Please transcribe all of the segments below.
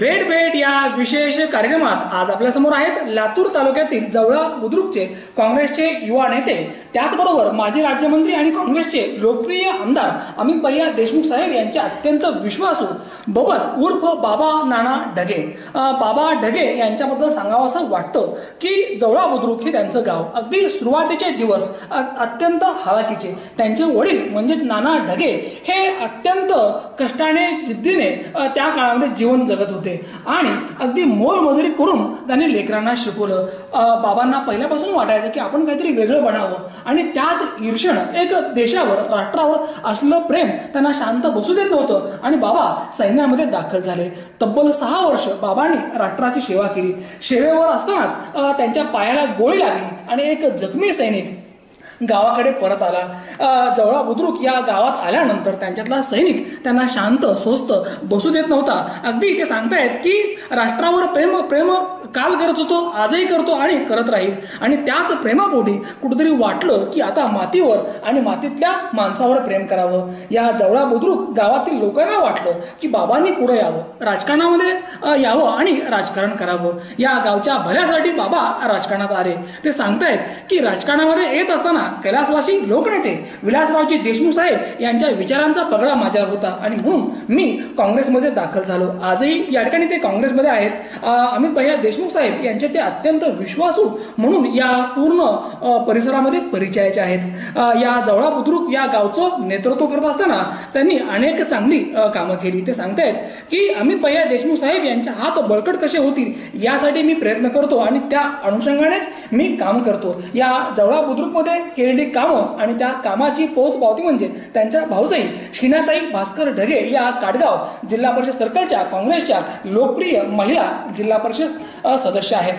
Great भेट या विशेष कार्यक्रमात आज आपल्यासमोर आहेत लातूर तालुक्यातील जवळा बुद्रुकचे काँग्रेसचे युवा नेते. त्याचबरोबर माजी राज्यमंत्री आणि काँग्रेसचे लोकप्रिय आमदार अमित भैया देशमुख साहेब यांचे अत्यंत विश्वासू बबन उर्फ बाबा नाना ढगे. अं, बाबा ढगे यांच्याबद्दल सांगावं असं वाटतं की जवळा बुद्रुक हे त्यांचं गाव. अगदी सुरुवातीचे दिवस अत्यंत हालाकीचे त्यांचे वडील म्हणजेच नाना ढगे हे अत्यंत कष्टाने जिद्दीने त्या काळामध्ये जीवन जगत होते. आणि अगदी मोलमजुरी करून त्यांनी लेकरांना शिकवलं. बाबांना पहिल्यापासून वाटायचं की आपण काहीतरी वेगळं बनावं. आणि त्याच ईर्षण एक देशावर राष्ट्रावर असलं प्रेम त्यांना शांत बसू देत नव्हतं. आणि बाबा सैन्यामध्ये दाखल झाले. तब्बल सहा वर्ष बाबांनी राष्ट्राची सेवा केली. सेवेवर असतानाच त्यांच्या पायाला गोळी लागली आणि एक जखमी सैनिक गावाकडे परत आला. जवळा बुद्रुक या गावात आल्यानंतर त्यांच्यातला सैनिक त्यांना शांत स्वस्त बसू देत नव्हता. अगदी ते सांगतायत की राष्ट्रावर प्रेम प्रेम काल करत होतो आजही करतो आणि करत राहील. आणि त्याच प्रेमापोटी कुठेतरी वाटलं की आता मातीवर आणि मातीतल्या माणसावर प्रेम करावं. या जवळा बुद्रुक गावातील लोकांना वाटलं की बाबांनी पुढे यावं. राजकारणामध्ये यावं आणि राजकारण करावं. या गावच्या भल्यासाठी बाबा राजकारणात आले. ते सांगतायत की राजकारणामध्ये येत असताना कैलासवासी लोकनेते विलासरावजी देशमुख साहेब यांच्या विचारांचा पगडा माझ्यावर होता आणि म्हणून मी काँग्रेसमध्ये दाखल झालो. आजही या ठिकाणी ते काँग्रेसमध्ये आहेत. अमित भैया देशमुख साहेब यांचे ते अत्यंत विश्वासू म्हणून या पूर्ण परिसरामध्ये परिचयाचे आहेत. या जवळा बुद्रुक या गावचं नेतृत्व करत असताना त्यांनी अनेक चांगली कामं केली. ते सांगतायत की अमित भैया देशमुख साहेब यांचे हात बळकट कसे होतील यासाठी मी प्रयत्न करतो आणि त्या अनुषंगानेच मी काम करतो. या जवळा बुद्रुकमध्ये केलेली कामं आणि त्या कामाची पोच पावती म्हणजे त्यांच्या भाऊजाई शिनाताई भास्कर ढगे या काडगाव जिल्हा परिषद सर्कलच्या काँग्रेसच्या लोकप्रिय महिला जिल्हा परिषद सदस्य आहेत.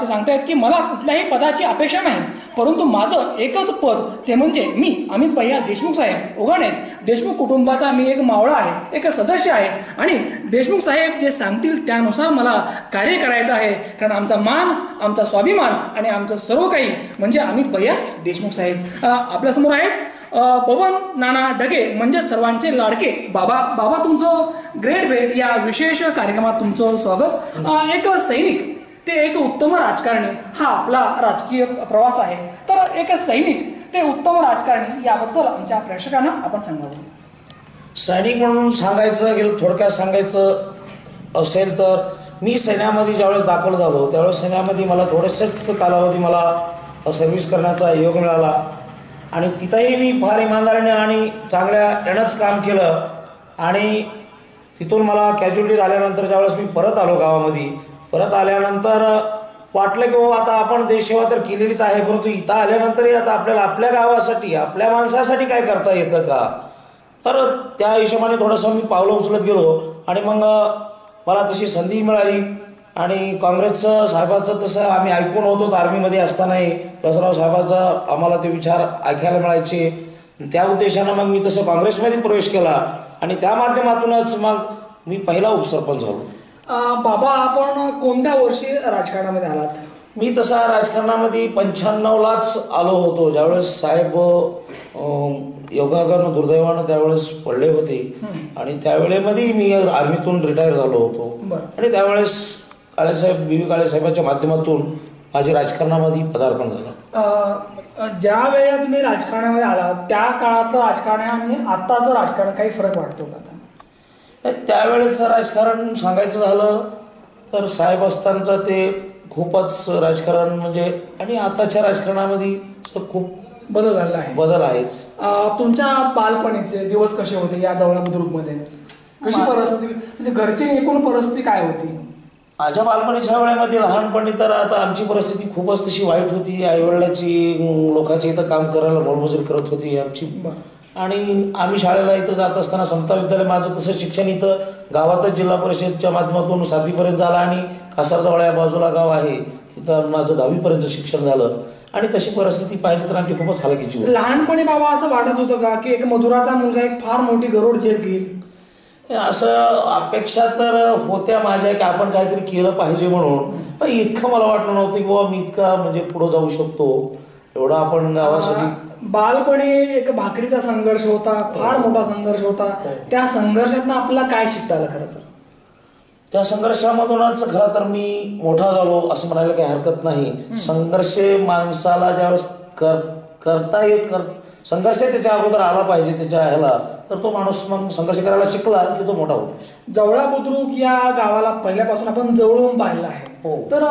ते सांगतायत की मला कुठल्याही पदाची अपेक्षा नाही परंतु माझं एकच पद ते म्हणजे मी अमित भैया देशमुख साहेब. उगानेच देशमुख कुटुंबाचा मी एक मावळा आहे एक सदस्य आहे आणि देशमुख साहेब जे सांगतील त्यानुसार मला कार्य करायचं आहे. कारण आमचा मान आमचा स्वाभिमान आणि आमचं सर्व काही म्हणजे अमित भैया देशमुख साहेब. आपल्यासमोर आहेत. पवन नाना ढगे म्हणजे सर्वांचे लाडके. बाबा बाबा तुमचं ग्रेट भेट या विशेष कार्यक्रमात तुमचं स्वागत. एक सैनिक ते एक उत्तम राजकारणी हा आपला राजकीय प्रवास आहे. तर एक सैनिक ते उत्तम राजकारणी याबद्दल आमच्या प्रेक्षकांना आपण सांगावं. सैनिक म्हणून सांगायचं गेलं थोडक्यात सांगायचं असेल तर मी सैन्यामध्ये ज्यावेळेस दाखल झालो त्यावेळेस सैन्यामध्ये मला थोड्याशाच कालावधी मला सर्व्हिस करण्याचा योग मिळाला. आणि तिथंही मी फार इमानदारीने आणि चांगल्या यानंच काम केलं. आणि तिथून मला कॅज्युलिटी झाल्यानंतर ज्यावेळेस मी परत आलो गावामध्ये परत आल्यानंतर वाटलं की बाबा आता आपण देशसेवा तर केलेलीच आहे परंतु इथं आल्यानंतरही आता आपल्याला आपल्या गावासाठी आपल्या माणसासाठी काय करता येतं का? तर त्या हिशोबाने थोडंसं मी पावलं उचलत गेलो. आणि मग मला तशी संधी मिळाली. आणि काँग्रेसचं साहेबांचं तसं आम्ही ऐकून होतो आर्मीमध्ये असतानाही दसराव साहेबांचा आम्हाला ते विचार ऐकायला मिळायचे. त्या उद्देशानं मग मी तसं काँग्रेसमध्ये प्रवेश केला. आणि त्या माध्यमातूनच मग मी पहिला उपसरपंच झालो. बाबा आपण कोणत्या वर्षी राजकारणामध्ये आलात? मी तसा राजकारणामध्ये पंच्याण्णवलाच आलो होतो. ज्यावेळेस साहेब अं, योगानं दुर्दैवानं त्यावेळेस पडले होते. आणि त्यावेळेमध्ये मी आर्मीतून रिटायर झालो होतो. आणि त्यावेळेस काळेसाहेब बी. व्ही काळेसाहेबांच्या माध्यमातून माझे राजकारणामध्ये पदार्पण झालं. ज्या वेळेला तुम्ही राजकारणामध्ये आलात त्या काळातलं राजकारण आणि आत्ताचं राजकारण काही फरक वाटतो का? त्यावेळेचं राजकारण सांगायचं झालं तर साहेब असतानाचं ते खूपच राजकारण म्हणजे आणि आताच्या राजकारणामध्ये खूप बदल झालेला आहे. बदल आहेच. अ, तुमच्या बालपणीचे दिवस कसे होते या जवळ बुद्रुकमध्ये? कशी परिस्थिती? म्हणजे घरची एकूण परिस्थिती काय होती? माझ्या बालपणीच्या वेळेमध्ये लहानपणी तर आता आमची परिस्थिती खूपच तशी वाईट होती. आईवडिलाची लोकांची इथं काम करायला मोलमजुरी करत होती आमची. बरं. आणि आम्ही शाळेला इथं जात असताना समता विद्यालय माझं तसं शिक्षण इथं गावातच जिल्हा परिषदच्या माध्यमातून सातवीपर्यंत झालं. आणि कासारजवळ या बाजूला गाव आहे तिथं माझं दहावीपर्यंत शिक्षण झालं. आणि तशी परिस्थिती पाहिली तर आमची खूपच हालाकीची होती. लहानपणी बाबा असं वाटत होतं का की एक मजुराचा मुलगा एक फार मोठी गरुड झेप घेईल? असं अपेक्षा तर होत्या माझ्या की आपण काहीतरी केलं पाहिजे म्हणून. पण इतकं मला वाटलं नव्हतं की बाबा मी इतका म्हणजे पुढं जाऊ शकतो. एवढा आपण गावासाठी बालपणी एक भाकरीचा संघर्ष होता फार मोठा संघर्ष होता. त्या संघर्षातनं आपल्याला काय शिकता आलं खरं तर? त्या संघर्षामधूनच खरं तर मी मोठा झालो असं म्हणायला काही हरकत नाही. संघर्ष माणसाला ज्यावेळेस कर करता येत कर संघर्ष त्याच्या अगोदर आला पाहिजे त्याच्या ह्याला तर तो माणूस मग संघर्ष करायला शिकला की तो मोठा होतो. जवळा बुद्रुक या गावाला पहिल्यापासून आपण जवळून पाहिलं आहे. हो. तर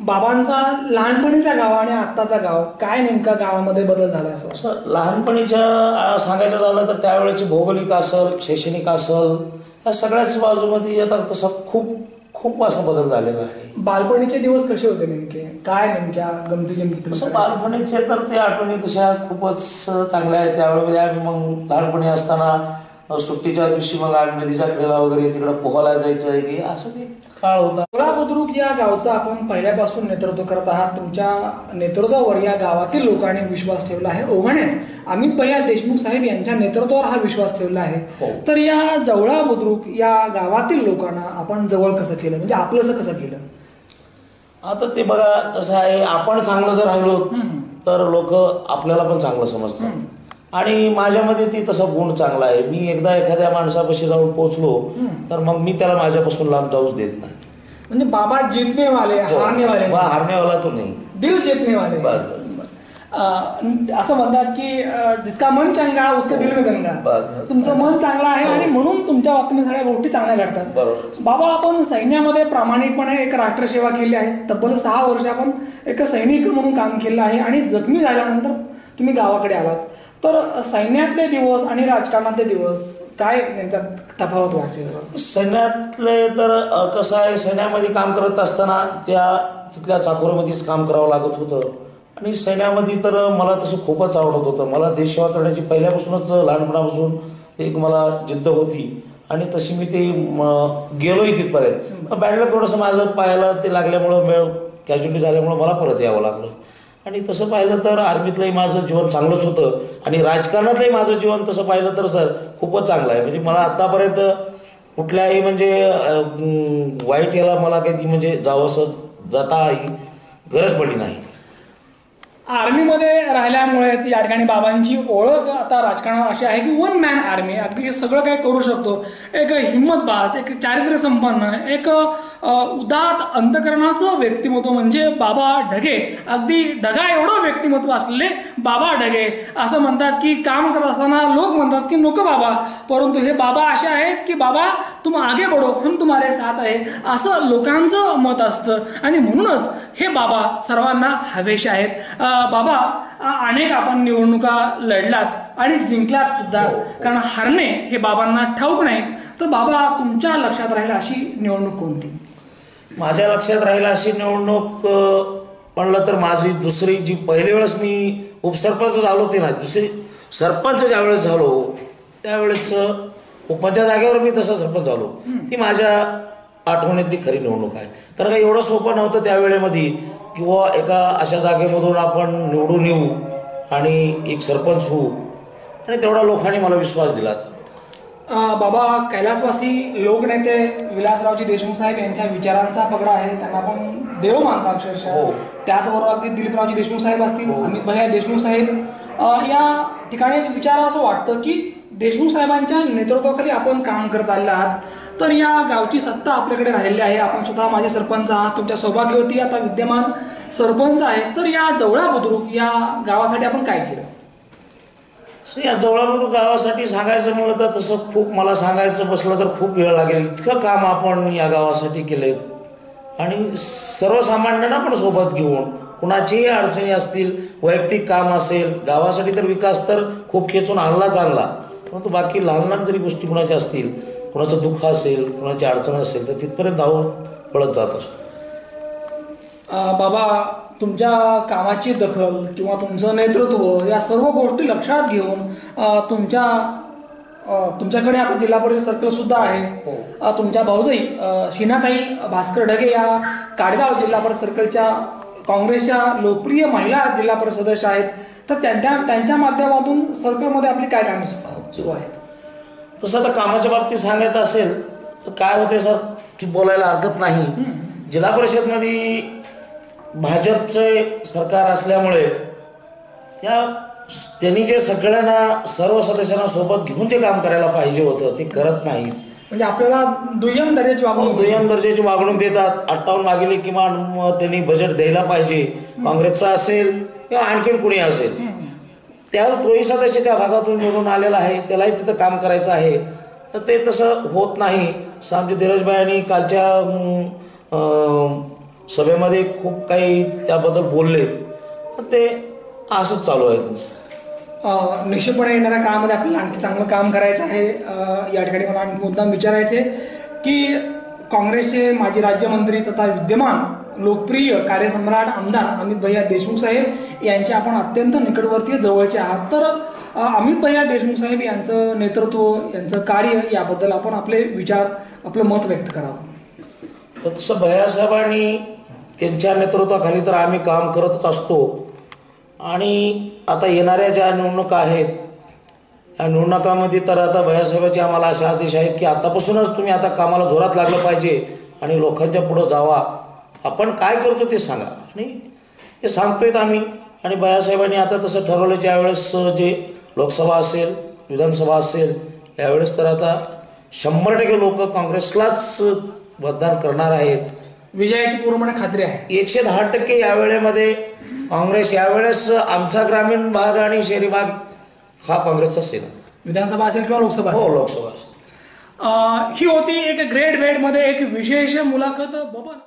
बाबांचा लहानपणीचा गाव आणि आत्ताचा गाव काय नेमका गावामध्ये बदल झाला असं? लहानपणीच्या सांगायचं झालं तर त्यावेळेची भौगोलिक असल शैक्षणिक असल या सगळ्याच बाजूमध्ये आता तसा खूप खूप असा बदल झालेला आहे. बालपणीचे दिवस कसे होते नेमके? काय नेमक्या गमती जमती तसं? बालपणीचे तर ते आठवणी तशा खूपच चांगल्या आहेत. त्यावेळेमध्ये आम्ही मग लहानपणी असताना सुट्टीच्या दिवशी मग आम्ही नदीच्या कडेला वगैरे तिकडं पोहायला जायचं आहे की असं ते काळ होता. जवळा बुद्रुक या गावचं आपण पहिल्यापासून नेतृत्व करत आहात. तुमच्या नेतृत्वावर या गावातील लोकांनी विश्वास ठेवला आहे. ओघानेच अमित भैया देशमुख साहेब यांच्या नेतृत्वावर हा विश्वास ठेवला आहे. हो. तर या जवळा बुद्रुक या गावातील लोकांना आपण जवळ कसं केलं? म्हणजे आपलंसं कसं केलं? आता ते बघा कसं आहे आपण चांगलं जर राहिलो तर लोक आपल्याला पण चांगलं समजतात. आणि माझ्यामध्ये ती तसा गुण चांगला आहे. मी एकदा एखाद्या माणसापाशी जाऊन पोहोचलो तर मग मी त्याला माझ्यापासून लांब जाऊच देत नाही. म्हणजे बाबा जीतने वाले हारने वाले वा हारण्यावाला तो नाही. दिल जीतने वाले असं म्हणतात की जिसका मन चांगला उसके दिल में गंगा. तुमचं मन चांगलं आहे आणि म्हणून तुमच्या बाबतीत सगळ्या गोष्टी चांगल्या घडतात. बाबा आपण सैन्यामध्ये प्रामाणिकपणे एक राष्ट्रसेवा केली आहे. तब्बल सहा वर्ष आपण एक सैनिक म्हणून काम केलं आहे आणि जखमी झाल्यानंतर तुम्ही गावाकडे आलात. तर सैन्यातले दिवस आणि राजकारणातले दिवस काय नेमका तफावत वाटते? सैन्यातले तर कसं आहे सैन्यामध्ये काम करत असताना त्या तिथल्या चाकोरीमध्येच काम करावं लागत होतं. आणि सैन्यामध्ये तर मला तसं खूपच आवडत होतं. मला देशसेवा करण्याची पहिल्यापासूनच लहानपणापासून एक मला जिद्द होती. आणि तशी मी ते गेलोही तिथपर्यंत. बॅडला थोडंसं माझं पायाला ते लागल्यामुळं कॅज्युअली झाल्यामुळं मला परत यावं लागलं. आणि तसं पाहिलं तर आर्मीतलंही माझं जीवन चांगलंच होतं. आणि राजकारणातलंही माझं जीवन तसं पाहिलं तर सर खूपच चांगलं आहे. म्हणजे मला आत्तापर्यंत कुठल्याही म्हणजे वाईट याला मला काही म्हणजे जावंसं जाता ही गरज पडली नाही. आर्मीमध्ये राहिल्यामुळेच या ठिकाणी बाबांची ओळख आता राजकारणात अशी आहे की वन मॅन आर्मी अगदी हे सगळं काही करू शकतो. एक हिंमतबाज एक चारित्र्य संपन्न एक उदात अंतकरणाचं व्यक्तिमत्व म्हणजे बाबा ढगे. अगदी ढगा एवढं व्यक्तिमत्व असलेले बाबा ढगे. असं म्हणतात की काम करत असताना लोक म्हणतात की नको बाबा. परंतु हे बाबा असे आहेत की बाबा तुम आगे बडो हम तुम्हारे साथ आहे. असं लोकांचं मत असतं. आणि म्हणूनच हे बाबा सर्वांना हवेशी आहेत. बाबा अनेक आपण निवडणुका लढलात आणि जिंकलात सुद्धा. कारण हरणे हे बाबांना ठाऊक नाही. तर बाबा तुमच्या लक्षात राहील अशी निवडणूक कोणती? माझ्या लक्षात राहिला अशी निवडणूक म्हणलं तर माझी दुसरी जी पहिली वेळेस मी उपसरपंच झालो ते नाही दुसरी सरपंच ज्यावेळेस झालो त्यावेळेस अं, उपमच्या जागेवर मी तसा सरपंच झालो. ती माझ्या आठवणीतली खरी निवडणूक आहे. कारण का एवढं सोपं नव्हतं त्यावेळेमध्ये किंवा एका अशा जागेमधून आपण निवडून येऊ आणि एक सरपंच होऊ. आणि तेवढा लोकांनी मला विश्वास दिला बाबा कैलासवासी लोकनेते विलासरावजी देशमुख साहेब यांच्या विचारांचा पगडा आहे. त्यांना आपण देव मानता अक्षरशः. हो. त्याचबरोबर अगदी दिलीपरावजी देशमुख साहेब असतील अमित भैया देशमुख साहेब या ठिकाणी विचार असं वाटतं की देशमुख साहेबांच्या नेतृत्वाखाली आपण काम करत आलेले आहात. तर या गावची सत्ता आपल्याकडे राहिली आहे. आपण स्वतः माझे सरपंच आहात तुमच्या सौभाग्यवती आता विद्यमान सरपंच आहे. तर या जवळा बुद्रुक या गावासाठी आपण काय केलं? सो या जवळापूर गावासाठी सांगायचं म्हणलं तर तसं खूप मला सांगायचं बसलं तर खूप वेळ लागेल. इतकं काम आपण या गावासाठी केलं आणि सर्वसामान्यांना पण सोबत घेऊन कुणाचीही अडचणी असतील वैयक्तिक काम असेल गावासाठी तर विकास तर खूप खेचून आणलाच आणला. परंतु बाकी लहान लहान जरी गोष्टी कुणाच्या असतील कुणाचं दुःख असेल कुणाची अडचण असेल तर तिथपर्यंत धावून पळत जात असतो. बाबा तुमच्या कामाची दखल किंवा तुमचं नेतृत्व या सर्व गोष्टी लक्षात घेऊन तुमच्या तुमच्याकडे आता जिल्हा परिषद सर्कल सुद्धा आहे. अ, तुमच्या भाऊजाई शीनाताई भास्कर ढगे या काडगाव जिल्हा परिषद सर्कलच्या काँग्रेसच्या लोकप्रिय महिला जिल्हा परिषद सदस्य आहेत तर त्यांच्या त्यांच्या माध्यमातून सर्कलमध्ये आपली काय कामे सुरू आहेत? तसं आता कामाच्या बाबतीत सांगायचं असेल तर काय होते सर की बोलायला हरकत नाही. जिल्हा परिषदमध्ये भाजपचे सरकार असल्यामुळे त्या त्यांनी जे सगळ्यांना सर्व सदस्यांना सोबत घेऊन ते काम करायला पाहिजे होतं ते करत नाहीत म्हणजे आपल्याला दुय्यम दर्जाची वागणूक दुय्यम दर्जाची वागणूक देतात. अठ्ठावन्न मागेली किमान त्यांनी बजेट द्यायला पाहिजे. काँग्रेसचा असेल किंवा आणखीन कुणी असेल. त्या तोही सदस्य त्या भागातून निवडून आलेला आहे त्यालाही तिथं काम करायचं आहे. तर ते तसं होत नाही. असं आमचे धीरजभाई कालच्या सभेमध्ये खूप काही त्याबद्दल बोलले. तर ते असंच चालू आहे त्यांचं. निश्चितपणे येणाऱ्या काळामध्ये आपल्याला आणखी चांगलं काम करायचं आहे. या ठिकाणी मला आणखी मुद्दाम विचारायचे की काँग्रेसचे माजी राज्यमंत्री तथा विद्यमान लोकप्रिय कार्यसम्राट आमदार अमित भैया देशमुख साहेब यांचे आपण अत्यंत निकटवर्तीय जवळचे आहात. तर अमित भैया देशमुख साहेब यांचं नेतृत्व यांचं कार्य याबद्दल आपण आपले विचार आपलं मत व्यक्त करावं. तर तसं भैयासाहेबांनी त्यांच्या नेतृत्वाखाली तर आम्ही काम करतच असतो. आणि आता येणाऱ्या ज्या निवडणुका आहेत या निवडणुकामध्ये तर आता भैयासाहेबाचे आम्हाला असे आदेश आहेत की आतापासूनच तुम्ही आता कामाला जोरात लागलं पाहिजे आणि लोकांच्या पुढं जावा. आपण काय करतो ते सांगा आणि हे सांगतोय आम्ही. आणि भैयासाहेबांनी आता तसं ठरवलं ज्यावेळेस जे लोकसभा असेल विधानसभा असेल यावेळेस तर आता शंभर टक्के लोक काँग्रेसलाच मतदान करणार आहेत. विजयाची पूर्णपणे खात्री आहे. एकशे दहा टक्के या वेळेमध्ये काँग्रेस यावेळेस आमचा ग्रामीण भाग आणि शहरी भाग हा काँग्रेसचा सेना विधानसभा असेल किंवा लोकसभा असेल. हो लोकसभा असेल. ही होती एक ग्रेट बेडमध्ये एक विशेष मुलाखत. बबन